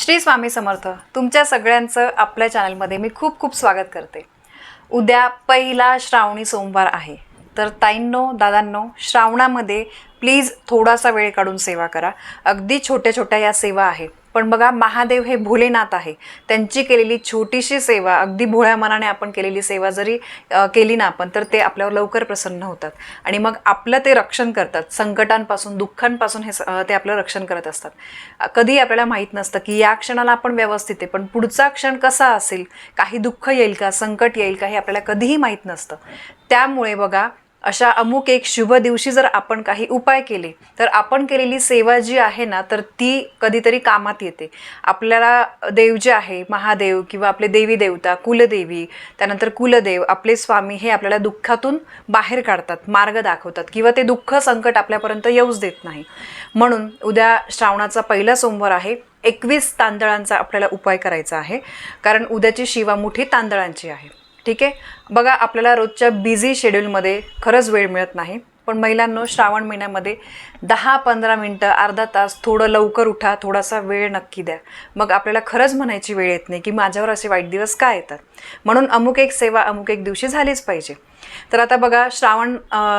श्री स्वामी समर्थ तुमच्या सगळ्यांचं आपल्या चॅनलमध्ये मी खूप खूप स्वागत करते. उद्या पहिला श्रावणी सोमवार आहे. तर ताईंनो दादांनो श्रावणामध्ये प्लीज थोडासा वेळ काढून सेवा करा. अगदी छोट्या छोट्या या सेवा आहेत. पण बघा महादेव हे भोलेनाथ आहे. त्यांची केलेली छोटीशी सेवा अगदी भोळ्या मनाने आपण केलेली सेवा जरी केली ना आपण तर ते आपल्यावर लवकर प्रसन्न होतात. आणि मग आपलं ते रक्षण करतात. संकटांपासून दुःखांपासून हे स- ते आपलं रक्षण करत असतात. कधी आपल्याला माहीत नसतं की या क्षणाला आपण व्यवस्थित आहे पण पुढचा क्षण कसा असेल काही दुःख येईल का संकट येईल का हे आपल्याला कधीही माहीत नसतं. त्यामुळे बघा अशा अमुक एक शुभ दिवशी जर आपण काही उपाय केले तर आपण केलेली सेवा जी आहे ना तर ती कधीतरी कामात येते. आपल्याला देव जे आहे महादेव किंवा आपले देवी देवता कुलदेवी त्यानंतर कुलदेव आपले स्वामी हे आपल्याला दुःखातून बाहेर काढतात मार्ग दाखवतात किंवा ते दुःख संकट आपल्यापर्यंत येऊच देत नाही. म्हणून उद्या श्रावणाचा पहिला सोमवार आहे एकवीस तांदळांचा आपल्याला उपाय करायचा आहे कारण उद्याची शिवामुठी तांदळांची आहे. ठीक आहे? बघा आपल्याला रोजच्या बिझी शेड्यूलमध्ये खरंच वेळ मिळत नाही. पण महिलांनो श्रावण महिन्यामध्ये दहा पंधरा मिनटं अर्धा तास थोडं लवकर उठा थोडासा वेळ नक्की द्या. मग आपल्याला खरंच म्हणायची वेळ येत नाही की माझ्यावर असे वाईट दिवस का येतात? म्हणून अमुक एक सेवा अमुक एक दिवशी झालीच पाहिजे. तर आता बघा श्रावण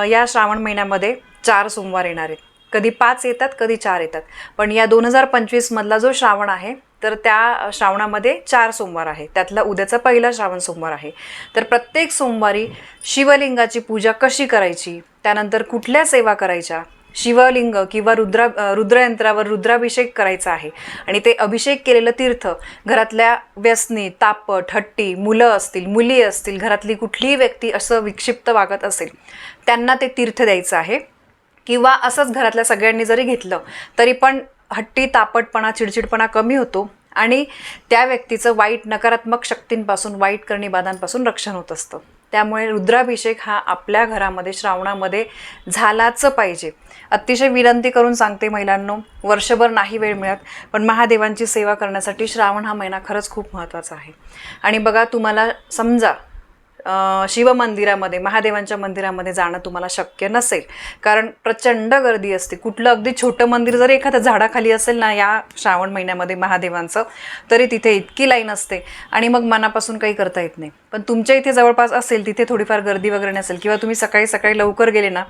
या श्रावण महिन्यामध्ये चार सोमवार येणार आहेत. कधी पाच येतात कधी चार येतात. पण या दोन हजार पंचवीसमधला जो श्रावण आहे तर त्या श्रावणामध्ये चार सोमवार आहे. त्यातला उद्याचा पहिला श्रावण सोमवार आहे. तर प्रत्येक सोमवारी शिवलिंगाची पूजा कशी करायची? त्यानंतर कुठल्या सेवा करायच्या? शिवलिंग किंवा रुद्रा रुद्रयंत्रावर रुद्राभिषेक करायचा आहे. आणि ते अभिषेक केलेलं तीर्थ घरातल्या व्यसनी तापट हट्टी मुलं असतील मुली असतील घरातली कुठलीही व्यक्ती असं विक्षिप्त वागत असेल त्यांना ते तीर्थ द्यायचं आहे. किंवा असंच घरातल्या सगळ्यांनी जरी घेतलं तरी पण हट्टी तापटपणा चिडचिडपणा कमी होतो आणि त्या व्यक्तीचं वाईट नकारात्मक शक्तींपासून वाईट करणीबाधांपासून रक्षण होत असतं. त्यामुळे रुद्राभिषेक हा आपल्या घरामध्ये श्रावणामध्ये झालाच पाहिजे. अतिशय विनंती करून सांगते महिलांनो वर्षभर नाही वेळ मिळत पण महादेवांची सेवा करण्यासाठी श्रावण हा महिना खरंच खूप महत्त्वाचा आहे. आणि बघा तुम्हाला समजा शिवमंदिरामध्ये महादेवांच्या मंदिरामध्ये जाणं तुम्हाला शक्य नसेल. कारण प्रचंड गर्दी असते. कुठलं अगदी छोटं मंदिर जरी एखाद्या झाडाखाली असेल ना या श्रावण महिन्यामध्ये महादेवांचं तरी तिथे इतकी लाईन असते. आणि मग मनापासून काही करता येत नाही. पण तुमच्या इथे जवळपास असेल तिथे थोडीफार गर्दी वगैरे नसेल किंवा तुम्ही सकाळी सकाळी लवकर गेले ना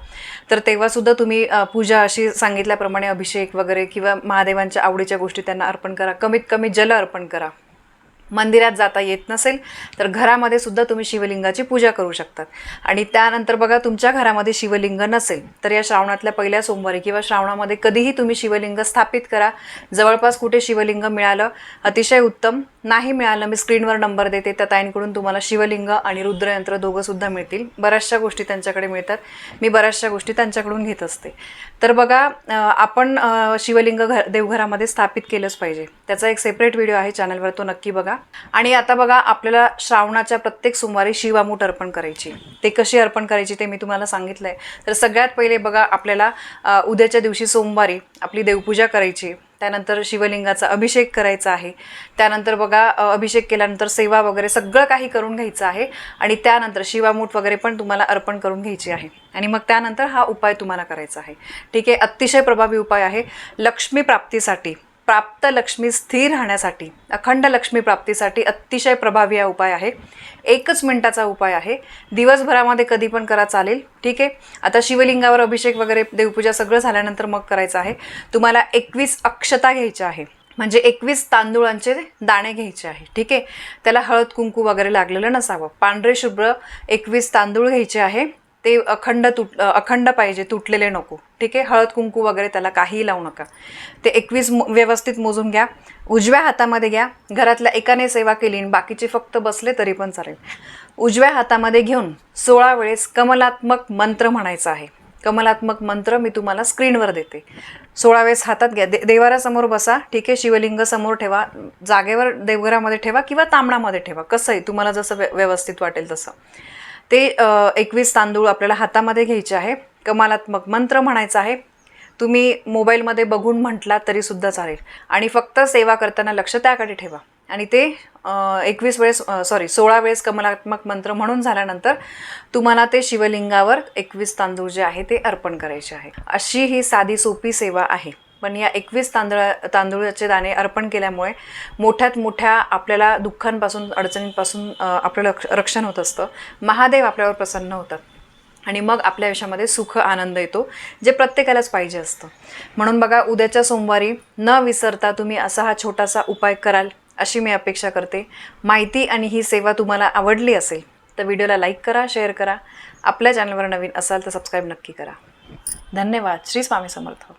तर तेव्हासुद्धा तुम्ही पूजा अशी सांगितल्याप्रमाणे अभिषेक वगैरे किंवा महादेवांच्या आवडीच्या गोष्टी त्यांना अर्पण करा. कमीत कमी जल अर्पण करा. मंदिरात जाता येत नसेल तर घरामध्ये सुद्धा तुम्ही शिवलिंगाची पूजा करू शकतात. आणि त्यानंतर बघा तुमच्या घरामध्ये शिवलिंग नसेल तर या श्रावणातल्या पहिल्या सोमवारी किंवा श्रावणामध्ये कधीही तुम्ही शिवलिंग स्थापित करा. जवळपास कुठे शिवलिंग मिळालं? अतिशय उत्तम. नाही मिळालं मी स्क्रीनवर नंबर देते. त्या ताईंकडून तुम्हाला शिवलिंग आणि रुद्रयंत्र दोघंसुद्धा मिळतील. बऱ्याचशा गोष्टी त्यांच्याकडे मिळतात. मी बऱ्याचशा गोष्टी त्यांच्याकडून घेत असते. तर बघा आपण शिवलिंग घर देवघरामध्ये स्थापित केलंच पाहिजे. त्याचा एक सेपरेट व्हिडिओ आहे चॅनलवर तो नक्की बघा. आणि आता बघा आपल्याला श्रावणाच्या प्रत्येक सोमवारी शिवामूठ अर्पण करायची. ते कशी अर्पण करायची ते मी तुम्हाला सांगितलं आहे तर सगळ्यात पहिले बघा आपल्याला उद्याच्या दिवशी सोमवारी आपली देवपूजा करायची. त्यानंतर शिवलिंगाचा अभिषेक करायचा आहे. त्यानंतर बघा अभिषेक केल्यानंतर सेवा वगैरे सगळं काही करून घ्यायचं आहे. आणि त्यानंतर शिवामूठ वगैरे पण तुम्हाला अर्पण करून घ्यायची आहे. आणि मग त्यानंतर हा उपाय तुम्हाला करायचा आहे. ठीक आहे अतिशय प्रभावी उपाय आहे. लक्ष्मी प्राप्तीसाठी प्राप्त लक्ष्मी स्थिर राहण्यासाठी अखंड लक्ष्मी प्राप्तीसाठी अतिशय प्रभावी हा उपाय आहे. एकच मिनटाचा उपाय आहे. दिवसभरामध्ये कधी पण करा चालेल. ठीक आहे? आता शिवलिंगावर अभिषेक वगैरे देवपूजा सगळं झाल्यानंतर मग करायचं आहे. तुम्हाला एकवीस अक्षता घ्यायच्या आहे. म्हणजे एकवीस तांदूळांचे दाणे घ्यायचे आहे. ठीक आहे? त्याला हळद कुंकू वगैरे लागलेलं नसावं. पांढरे शुभ्र एकवीस तांदूळ घ्यायचे आहे. ते अखंड तुट अखंड पाहिजे तुटलेले नको. ठीक आहे? हळद कुंकू वगैरे त्याला काहीही लावू नका. ते एकवीस व्यवस्थित मोजून घ्या. उजव्या हातामध्ये घ्या. घरातल्या एकाने सेवा केली आणि बाकीचे फक्त बसले तरी पण चालेल. उजव्या हातामध्ये घेऊन सोळा वेळेस कमलात्मक मंत्र म्हणायचा आहे. कमलात्मक मंत्र मी तुम्हाला स्क्रीनवर देते. सोळा वेळेस हातात घ्या. दे देवारासमोर बसा. ठीक आहे? शिवलिंग समोर ठेवा. जागेवर देवघरामध्ये ठेवा किंवा तांबणामध्ये ठेवा. कसंही तुम्हाला जसं व्यवस्थित वाटेल तसं. ते एकवीस तांदूळ आपल्याला हातामध्ये घ्यायचे आहे. कमालात्मक मंत्र म्हणायचा आहे. तुम्ही मोबाईलमध्ये बघून म्हटला तरीसुद्धा चालेल. आणि फक्त सेवा करताना लक्ष त्याकडे ठेवा. आणि ते एकवीस वेळेस सॉरी सोळा वेळेस कमलात्मक मंत्र म्हणून झाल्यानंतर तुम्हाला ते शिवलिंगावर एकवीस तांदूळ जे आहे ते अर्पण करायचे आहे. अशी ही साधी सोपी सेवा आहे. पण या एकवीस तांदळा तांदूळाचे दाणे अर्पण केल्यामुळे मोठ्यात मोठ्या आपल्याला दुःखांपासून अडचणींपासून आपलं रक्ष रक्षण होत असतं. महादेव आपल्यावर प्रसन्न होतात. आणि मग आपल्या आयुष्यामध्ये सुख आनंद येतो जे प्रत्येकालाच पाहिजे असतं. म्हणून बघा उद्याच्या सोमवारी न विसरता तुम्ही असा हा छोटासा उपाय कराल अशी मी अपेक्षा करते. माहिती आणि ही सेवा तुम्हाला आवडली असेल तर व्हिडिओला लाईक करा शेअर करा. आपल्या चॅनलवर नवीन असाल तर सबस्क्राईब नक्की करा. धन्यवाद. श्री स्वामी समर्थ.